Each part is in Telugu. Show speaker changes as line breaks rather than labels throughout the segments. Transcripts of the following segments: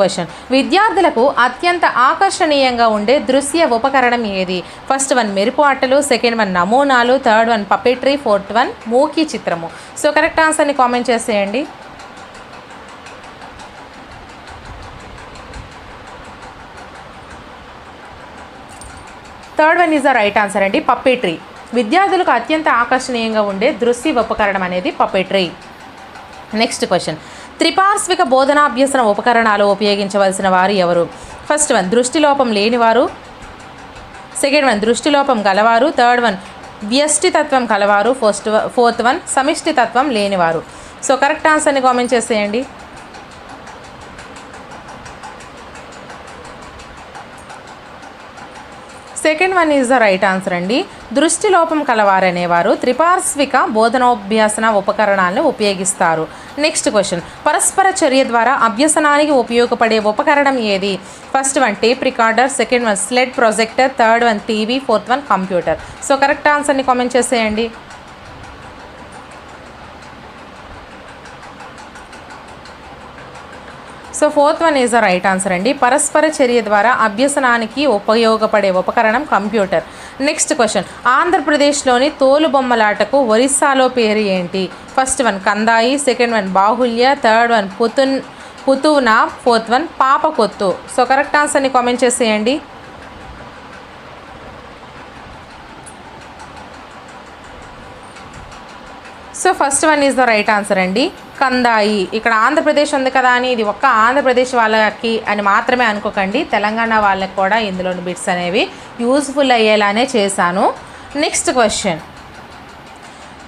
క్వశ్చన్ విద్యార్థులకు అత్యంత ఆకర్షణీయంగా ఉండే దృశ్య ఉపకరణం ఏది? ఫస్ట్ వన్ మెరుపు ఆటలు సెకండ్ వన్ నమూనాలు third one puppetry fourth one మూకీ చిత్రము. సో కరెక్ట్ ఆన్సర్ని కామెంట్ చేసేయండి. Third one is the right answer అండి పప్పెట్రీ విద్యార్థులకు అత్యంత ఆకర్షణీయంగా ఉండే దృశ్య ఉపకరణం అనేది పప్పెట్రీ నెక్స్ట్ క్వశ్చన్ త్రిపార్శ్విక బోధనాభ్యసన ఉపకరణాలు ఉపయోగించవలసిన వారు ఎవరు? ఫస్ట్ వన్ దృష్టిలోపం లేనివారు. సెకండ్ వన్ దృష్టిలోపం గలవారు. థర్డ్ వన్ వ్యష్టితత్వం కలవారు. ఫస్ట్ ఫోర్త్ వన్ సమిష్టితత్వం లేనివారు. సో కరెక్ట్ ఆన్సర్ని కామెంట్ చేసేయండి. Second one is the right answer అండి. దృష్టిలోపం కలవారనేవారు త్రిపార్శ్విక బోధనోభ్యాసన ఉపకరణాలను ఉపయోగిస్తారు. Next question. పరస్పర చర్య ద్వారా అభ్యసనానికి ఉపయోగపడే ఉపకరణం ఏది? First one tape recorder second one slide projector third one TV fourth one computer. So correct ఆన్సర్ని కామెంట్ చేసేయండి. So fourth one is the right answer అండి. పరస్పర చర్య ద్వారా అభ్యసనానికి ఉపయోగపడే ఉపకరణం కంప్యూటర్. నెక్స్ట్ క్వశ్చన్ ఆంధ్రప్రదేశ్లోని తోలుబొమ్మలాటకు ఒరిస్సాలో పేరు ఏంటి? ఫస్ట్ వన్ కందాయి. సెకండ్ వన్ బాహుల్య థర్డ్ వన్ పుతున్ పుతునా ఫోర్త్ వన్ పాపకొత్తు సో కరెక్ట్ ఆన్సర్ని కామెంట్ చేసేయండి. So first one is the right answer అండి. కందాయి. ఇక్కడ ఆంధ్రప్రదేశ్ ఉంది కదా అని ఇది ఒక్క ఆంధ్రప్రదేశ్ వాళ్ళకి అని మాత్రమే అనుకోకండి. తెలంగాణ వాళ్ళకి కూడా ఇందులోని బిట్స్ అనేవి యూజ్ఫుల్ అయ్యేలానే చేశాను. Next question.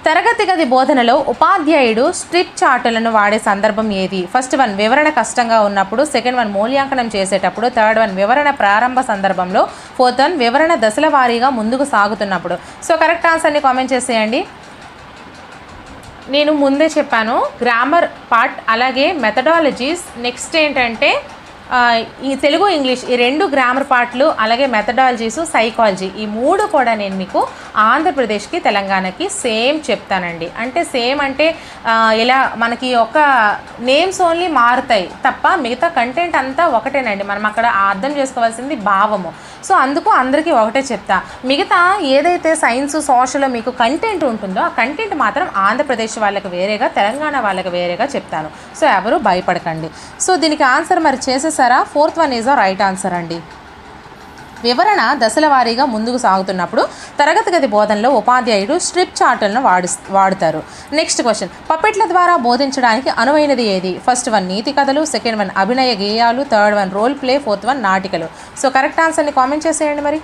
తరగతి గది బోధనలో ఉపాధ్యాయుడు స్ట్రిప్ చార్టులను వాడే సందర్భం ఏది? ఫస్ట్ వన్ వివరణ కష్టంగా ఉన్నప్పుడు. సెకండ్ వన్ మూల్యాంకనం చేసేటప్పుడు. థర్డ్ వన్ వివరణ ప్రారంభ సందర్భంలో. ఫోర్త్ వన్ వివరణ దశల వారీగా ముందుకు సాగుతున్నప్పుడు. సో కరెక్ట్ ఆన్సర్ని కామెంట్ చేసేయండి. నేను ముందే చెప్పాను గ్రామర్ పార్ట్ అలాగే మెథడాలజీస్ నెక్స్ట్ ఏంటంటే ఈ తెలుగు ఇంగ్లీష్ ఈ రెండు గ్రామర్ పార్ట్లు అలాగే మెథడాలజీస్ సైకాలజీ ఈ మూడు కూడా నేను మీకు ఆంధ్రప్రదేశ్కి తెలంగాణకి సేమ్ చెప్తానండి. అంటే సేమ్ అంటే ఇలా మనకి ఒక నేమ్స్ ఓన్లీ మారుతాయి తప్ప మిగతా కంటెంట్ అంతా ఒకటేనండి. మనం అక్కడ అర్థం చేసుకోవాల్సింది భావము. సో అందుకు అందరికీ ఒకటే చెప్తా. మిగతా ఏదైతే సైన్స్ సోషల్ మీకు కంటెంట్ ఉంటుందో ఆ కంటెంట్ మాత్రం ఆంధ్రప్రదేశ్ వాళ్ళకి వేరేగా తెలంగాణ వాళ్ళకి వేరేగా చెప్తాను. సో ఎవరు భయపడకండి. సో దీనికి ఆన్సర్ మరి చేసే చేసేసారా fourth one is the right answer అండి. వివరణ దశల వారీగా ముందుకు సాగుతున్నప్పుడు తరగతి గది బోధనలో ఉపాధ్యాయుడు స్ట్రిప్ చార్టులను వాడు వాడుతారు. Next question. పప్పెట్ల ద్వారా బోధించడానికి అనువైనది ఏది? ఫస్ట్ వన్ నీతి కథలు సెకండ్ వన్ అభినయ గేయాలు third one role play fourth one నాటికలు. సో కరెక్ట్ ఆన్సర్ని కామెంట్ చేసేయండి మరి.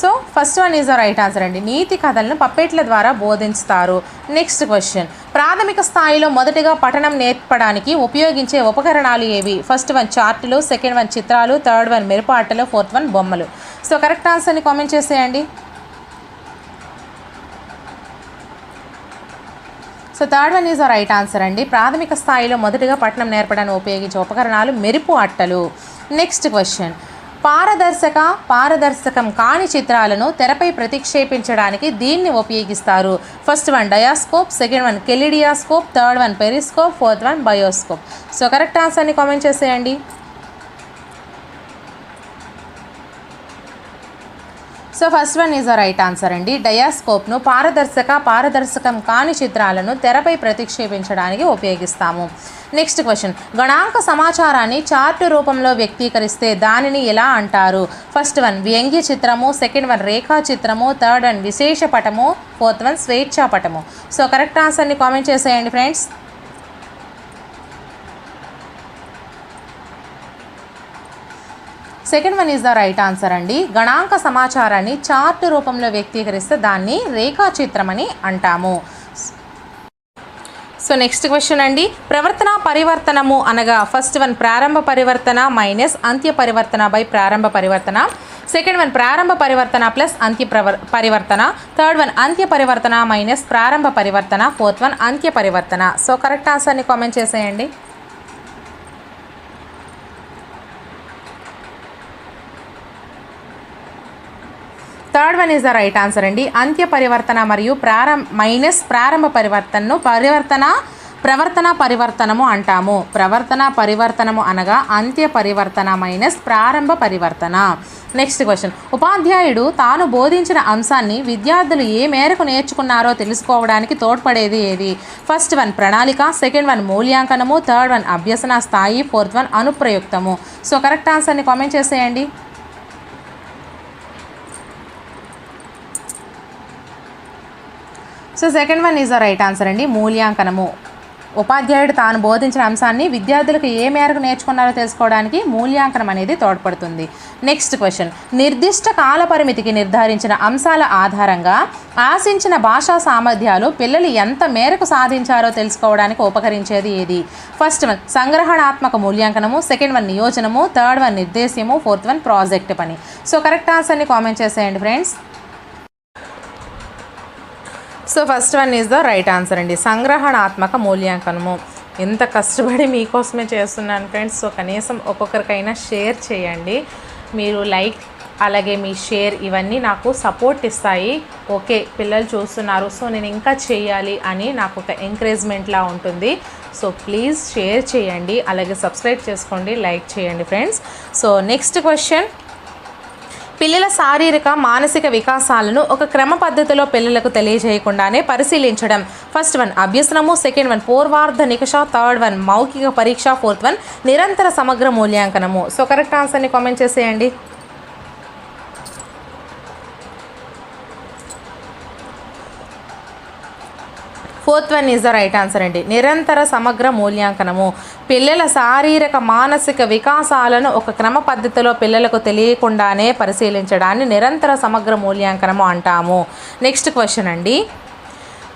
So first one is the right answer అండి. నీతి కథలను పప్పెట్ల ద్వారా బోధిస్తారు నెక్స్ట్ క్వశ్చన్. ప్రాథమిక స్థాయిలో మొదటిగా పఠనం నేర్పడానికి ఉపయోగించే ఉపకరణాలు ఏవి? ఫస్ట్ వన్ చార్టులు సెకండ్ వన్ చిత్రాలు థర్డ్ వన్ మెరుపాటలు ఫోర్త్ వన్ బొమ్మలు. సో కరెక్ట్ ఆన్సర్ని కామెంట్ చేసేయండి. So third one is the right answer అండి. ప్రాథమిక స్థాయిలో మొదటిగా పట్టణం నేర్పడానికి ఉపయోగించే ఉపకరణాలు మెరుపు అట్టలు నెక్స్ట్ క్వశ్చన్ పారదర్శక పారదర్శకం కాని చిత్రాలను తెరపై ప్రతిక్షేపించడానికి దీన్ని ఉపయోగిస్తారు. First one diascope second one kaleidoscope third one periscope fourth one bioscope. So correct ఆన్సర్ని కామెంట్ చేసేయండి. So first one is the right answer అండి. డయాస్కోప్ను పారదర్శక పారదర్శకం కాని చిత్రాలను తెరపై ప్రతిక్షేపించడానికి ఉపయోగిస్తాము. నెక్స్ట్ క్వశ్చన్ గణాంక సమాచారాన్ని చార్ట్ రూపంలో వ్యక్తీకరిస్తే దానిని ఎలా అంటారు? ఫస్ట్ వన్ వ్యంగ్య చిత్రము. సెకండ్ వన్ రేఖా చిత్రము. థర్డ్ వన్ విశేష పటము. ఫోర్త్ వన్ స్వేచ్ఛా పటము. సో కరెక్ట్ ఆన్సర్ని కామెంట్ చేసేయండి friends second one is the right answer అండి. గణాంక సమాచారాన్ని చార్ట్ రూపంలో వ్యక్తీకరిస్తే దాన్ని రేఖాచిత్రం అని అంటాము. సో నెక్స్ట్ క్వశ్చన్ అండి. ప్రవర్తన పరివర్తనము అనగా ఫస్ట్ వన్ ప్రారంభ పరివర్తన మైనస్ అంత్య పరివర్తన బై ప్రారంభ పరివర్తన. సెకండ్ వన్ ప్రారంభ పరివర్తన ప్లస్ అంత్య ప్రవర్ పరివర్తన. థర్డ్ వన్ అంత్య పరివర్తన మైనస్ ప్రారంభ పరివర్తన. ఫోర్త్ వన్ అంత్య పరివర్తన. సో కరెక్ట్ ఆన్సర్ని కామెంట్ చేసేయండి. Third one is the right answer అండి. అంత్య పరివర్తన మరియు ప్రారంభ మైనస్ ప్రారంభ పరివర్తనను పరివర్తన ప్రవర్తన పరివర్తనము అంటాము. ప్రవర్తన పరివర్తనము అనగా అంత్య పరివర్తన మైనస్ ప్రారంభ పరివర్తన. Next question. ఉపాధ్యాయుడు తాను బోధించిన అంశాన్ని విద్యార్థులు ఏ మేరకు నేర్చుకున్నారో తెలుసుకోవడానికి తోడ్పడేది ఏది? ఫస్ట్ వన్ ప్రణాళిక సెకండ్ వన్ మూల్యాంకనము థర్డ్ వన్ అభ్యసన స్థాయి ఫోర్త్ వన్ అనుప్రయుక్తము. సో కరెక్ట్ ఆన్సర్ని కామెంట్ చేసేయండి. So second one is the right answer అండి. మూల్యాంకనము. ఉపాధ్యాయుడు తాను బోధించిన అంశాన్ని విద్యార్థులకు ఏ మేరకు నేర్చుకున్నారో తెలుసుకోవడానికి మూల్యాంకనం అనేది తోడ్పడుతుంది. నెక్స్ట్ క్వశ్చన్ నిర్దిష్ట కాల పరిమితికి నిర్ధారించిన అంశాల ఆధారంగా ఆశించిన భాషా సామర్థ్యాలు పిల్లలు ఎంత మేరకు సాధించారో తెలుసుకోవడానికి ఉపకరించేది ఏది? ఫస్ట్ వన్ సంగ్రహణాత్మక మూల్యాంకనము. సెకండ్ వన్ నియోజనము. థర్డ్ వన్ నిర్దేశము. ఫోర్త్ వన్ ప్రాజెక్ట్ పని. సో కరెక్ట్ ఆన్సర్ని కామెంట్ చేసేయండి friends so first one is the right answer అండి. సంగ్రహణాత్మక మూల్యాంకనము. ఎంత కష్టపడి మీకోసమే చేస్తున్నాను ఫ్రెండ్స్ సో కనీసం ఒక్కొక్కరికైనా షేర్ చేయండి. మీరు లైక్ అలాగే మీ షేర్ ఇవన్నీ నాకు సపోర్ట్ ఇస్తాయి. ఓకే పిల్లలు చూస్తున్నారు. సో నేను ఇంకా చేయాలి అని నాకు ఒక ఎంకరేజ్మెంట్లా ఉంటుంది. సో ప్లీజ్ షేర్ చేయండి. అలాగే సబ్స్క్రైబ్ చేసుకోండి. లైక్ చేయండి ఫ్రెండ్స్ సో నెక్స్ట్ క్వశ్చన్ పిల్లల శారీరక మానసిక వికాసాలను ఒక క్రమ పద్ధతిలో పిల్లలకు తెలియజేయకుండానే పరిశీలించడం. ఫస్ట్ వన్ అభ్యసనము. సెకండ్ వన్ పూర్వార్ధ నికష. థర్డ్ వన్ మౌఖిక పరీక్ష. ఫోర్త్ వన్ నిరంతర సమగ్ర మూల్యాంకనము. సో కరెక్ట్ ఆన్సర్ని కామెంట్ చేసేయండి. Fourth one is the right answer అండి. నిరంతర సమగ్ర మూల్యాంకనము. పిల్లల శారీరక మానసిక వికాసాలను ఒక క్రమ పద్ధతిలో పిల్లలకు తెలియకుండానే పరిశీలించడాన్ని నిరంతర సమగ్ర మూల్యాంకనము అంటాము. నెక్స్ట్ క్వశ్చన్ అండి.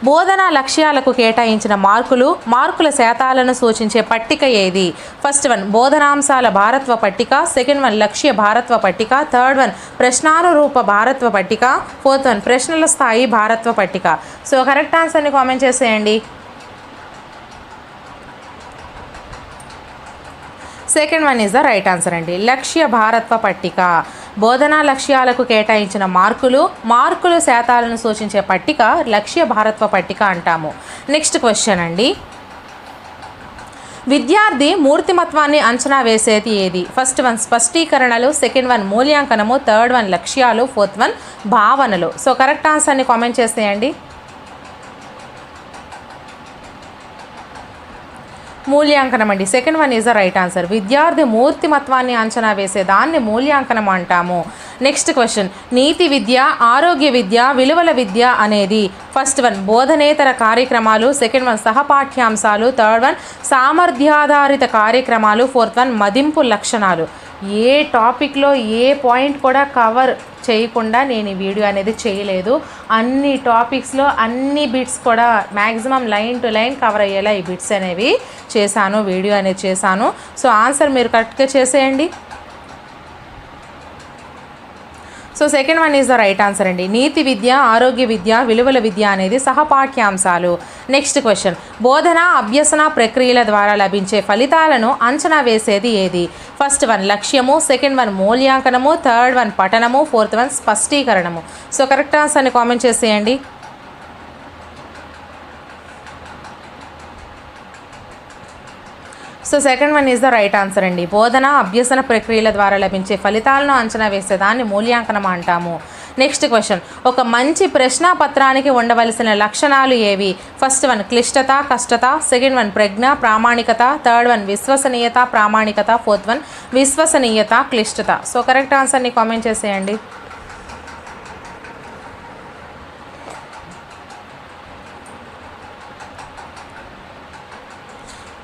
బోధనా లక్ష్యాలకు కేటాయించిన మార్కులు మార్కుల శాతాలను సూచించే పట్టిక ఏది? ఫస్ట్ వన్ బోధనాంశాల భారత్వ పట్టిక. సెకండ్ వన్ లక్ష్య భారత్వ పట్టిక. థర్డ్ వన్ ప్రశ్నానురూప భారత్వ పట్టిక. ఫోర్త్ వన్ ప్రశ్నల స్థాయి భారత్వ పట్టిక. సో కరెక్ట్ ఆన్సర్ని కామెంట్ చేసేయండి. Second one is the right answer అండి. లక్ష్య భారత్వ పట్టిక. బోధనా లక్ష్యాలకు కేటాయించిన మార్కులు మార్కులు శాతాలను సూచించే పట్టిక లక్ష్య భారత్వ పట్టిక అంటాము. నెక్స్ట్ క్వశ్చన్ అండి. విద్యార్థి మూర్తిమత్వాన్ని అంచనా వేసేది ఏది? ఫస్ట్ వన్ స్పష్టీకరణలు సెకండ్ వన్ మూల్యాంకనము థర్డ్ వన్ లక్ష్యాలు ఫోర్త్ వన్ భావనలు. సో కరెక్ట్ ఆన్సర్ని కామెంట్ చేసేయండి. మూల్యాంకనం అండి second one is the right answer విద్యార్థి మూర్తిమత్వాన్ని అంచనా వేసే దాన్ని మూల్యాంకనం అంటాము. నెక్స్ట్ క్వశ్చన్ నీతి విద్య ఆరోగ్య విద్య విలువల విద్య అనేది ఫస్ట్ వన్ బోధనేతర కార్యక్రమాలు సెకండ్ వన్ సహపాఠ్యాంశాలు థర్డ్ వన్ సామర్థ్యాధారిత కార్యక్రమాలు ఫోర్త్ వన్ మదింపు లక్షణాలు. ఏ టాపిక్లో ఏ పాయింట్ కూడా కవర్ చేయకుండా నేను ఈ వీడియో అనేది చేయలేదు. అన్ని టాపిక్స్లో అన్ని బిట్స్ కూడా maximum line to line cover అయ్యేలా ఈ బిట్స్ అనేవి చేశాను వీడియో అనేది చేశాను. సో ఆన్సర్ మీరు కరెక్ట్గా చేసేయండి. So second one is the right answer అండి. నీతి విద్య ఆరోగ్య విద్య విలువల విద్య అనేది సహపాఠ్యాంశాలు. నెక్స్ట్ క్వశ్చన్ బోధన అభ్యసన ప్రక్రియల ద్వారా లభించే ఫలితాలను అంచనా వేసేది ఏది? ఫస్ట్ వన్ లక్ష్యము. సెకండ్ వన్ మూల్యాంకనము. థర్డ్ వన్ పఠనము. ఫోర్త్ వన్ స్పష్టీకరణము. సో కరెక్ట్ ఆన్సర్ని కామెంట్ చేసేయండి. So second one is the right answer అండి. బోధన అభ్యసన ప్రక్రియల ద్వారా లభించే ఫలితాలను అంచనా వేసే దాన్ని మూల్యాంకనం అంటాము. నెక్స్ట్ క్వశ్చన్ ఒక మంచి ప్రశ్నా పత్రానికి ఉండవలసిన లక్షణాలు ఏవి? ఫస్ట్ వన్ క్లిష్టత కష్టత. సెకండ్ వన్ ప్రజ్ఞ ప్రామాణికత. థర్డ్ వన్ విశ్వసనీయత ప్రామాణికత. ఫోర్త్ వన్ విశ్వసనీయత క్లిష్టత. సో కరెక్ట్ ఆన్సర్ని కామెంట్ చేసేయండి.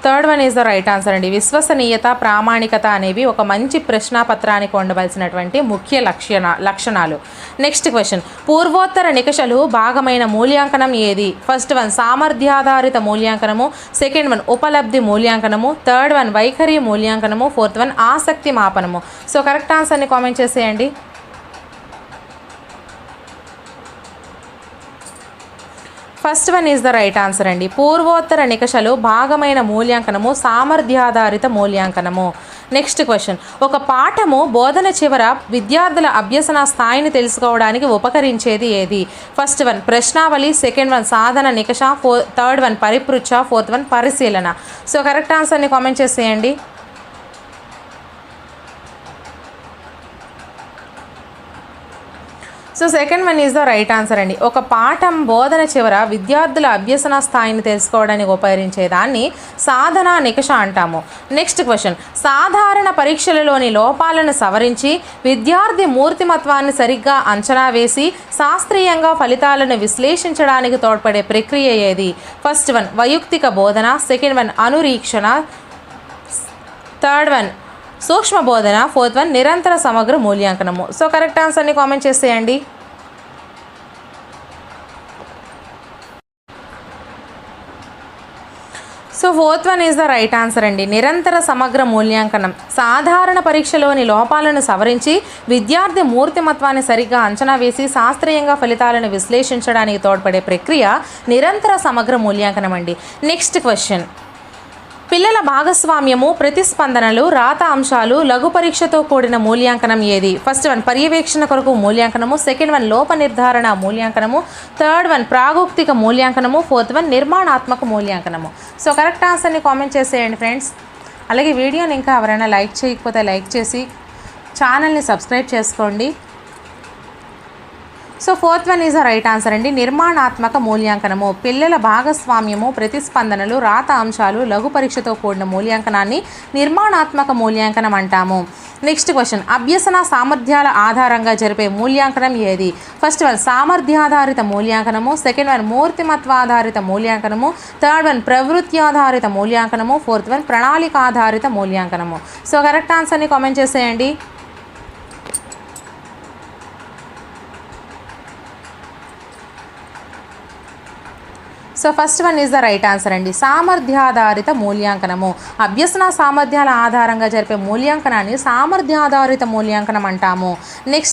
Third one is the right answer అండి. విశ్వసనీయత ప్రామాణికత అనేవి ఒక మంచి ప్రశ్నాపత్రానికి ఉండవలసినటువంటి ముఖ్య లక్షణ లక్షణాలు. నెక్స్ట్ క్వశ్చన్ పూర్వోత్తర నికషలు భాగమైన మూల్యాంకనం ఏది? ఫస్ట్ వన్ సామర్థ్యాధారిత మూల్యాంకనము. సెకండ్ వన్ ఉపలబ్ధి మూల్యాంకనము. థర్డ్ వన్ వైఖరి మూల్యాంకనము. ఫోర్త్ వన్ ఆసక్తి మాపనము. సో కరెక్ట్ ఆన్సర్ని కామెంట్ చేసేయండి. First one is the right answer అండి. పూర్వోత్తర నికషలు భాగమైన మూల్యాంకనము సామర్థ్యాధారిత మూల్యాంకనము. నెక్స్ట్ క్వశ్చన్ ఒక పాఠము బోధన చివర విద్యార్థుల అభ్యసన స్థాయిని తెలుసుకోవడానికి ఉపకరించేది ఏది? ఫస్ట్ వన్ ప్రశ్నావళి. సెకండ్ వన్ సాధన నికష. ఫోర్ థర్డ్ వన్ పరిపృచ్ఛ. ఫోర్త్ వన్ పరిశీలన. సో కరెక్ట్ ఆన్సర్ని కామెంట్ చేసేయండి. So second one is the right answer అండి. ఒక పాఠం బోధన చివర విద్యార్థుల అభ్యసన స్థాయిని తెలుసుకోవడానికి ఉపయోగించేదాన్ని దాన్ని సాధన నికష అంటాము. నెక్స్ట్ క్వశ్చన్ సాధారణ పరీక్షలలోని లోపాలను సవరించి విద్యార్థి మూర్తిమత్వాన్ని సరిగ్గా అంచనా వేసి శాస్త్రీయంగా ఫలితాలను విశ్లేషించడానికి తోడ్పడే ప్రక్రియ ఏది? ఫస్ట్ వన్ వైయక్తిక బోధన. సెకండ్ వన్ అనురీక్షణ. థర్డ్ వన్ సూక్ష్మ బోధన ఫోర్త్ వన్ నిరంతర సమగ్ర మూల్యాంకనము. సో కరెక్ట్ ఆన్సర్ని కామెంట్ చేసేయండి. So fourth one is the right answer అండి. నిరంతర సమగ్ర మూల్యాంకనం. సాధారణ పరీక్షలోని లోపాలను సవరించి విద్యార్థి మూర్తిమత్వాన్ని సరిగ్గా అంచనా వేసి శాస్త్రీయంగా ఫలితాలను విశ్లేషించడానికి తోడ్పడే ప్రక్రియ నిరంతర సమగ్ర మూల్యాంకనం అండి. Next question. పిల్లల భాగస్వామ్యము ప్రతిస్పందనలు రాత అంశాలు లఘు పరీక్షతో కూడిన మూల్యాంకనం ఏది? ఫస్ట్ వన్ పర్యవేక్షణ కొరకు మూల్యాంకనము. సెకండ్ వన్ లోప నిర్ధారణ మూల్యాంకనము. థర్డ్ వన్ ప్రాగోక్తిక మూల్యాంకనము. ఫోర్త్ వన్ నిర్మాణాత్మక మూల్యాంకనము. సో కరెక్ట్ ఆన్సర్ని కామెంట్ చేసేయండి ఫ్రెండ్స్ అలాగే వీడియోని ఇంకా ఎవరైనా లైక్ చేయకపోతే లైక్ చేసి ఛానల్ని సబ్స్క్రైబ్ చేసుకోండి. So fourth one is a right answer అండి. నిర్మాణాత్మక మూల్యాంకనము. పిల్లల భాగస్వామ్యము ప్రతిస్పందనలు రాత అంశాలు లఘు పరీక్షతో కూడిన మూల్యాంకనాన్ని నిర్మాణాత్మక మూల్యాంకనం అంటాము. నెక్స్ట్ క్వశ్చన్ అభ్యసన సామర్థ్యాల ఆధారంగా జరిపే మూల్యాంకనం ఏది? ఫస్ట్ వన్ సామర్థ్యాధారిత మూల్యాంకనము. సెకండ్ వన్ మూర్తిమత్వాధారిత మూల్యాంకనము. థర్డ్ వన్ ప్రవృత్తి ఆధారిత మూల్యాంకనము. ఫోర్త్ వన్ ప్రణాళిక ఆధారిత మూల్యాంకనము సో కరెక్ట్ ఆన్సర్ని కామెంట్ చేసేయండి. So first one is the right answer అండి. సామర్థ్యాధారిత మూల్యాంకనము. అభ్యసన సామర్థ్యాల ఆధారంగా జరిపే మూల్యాంకనాన్ని సామర్థ్యాధారిత మూల్యాంకనం అంటాము. నెక్స్ట్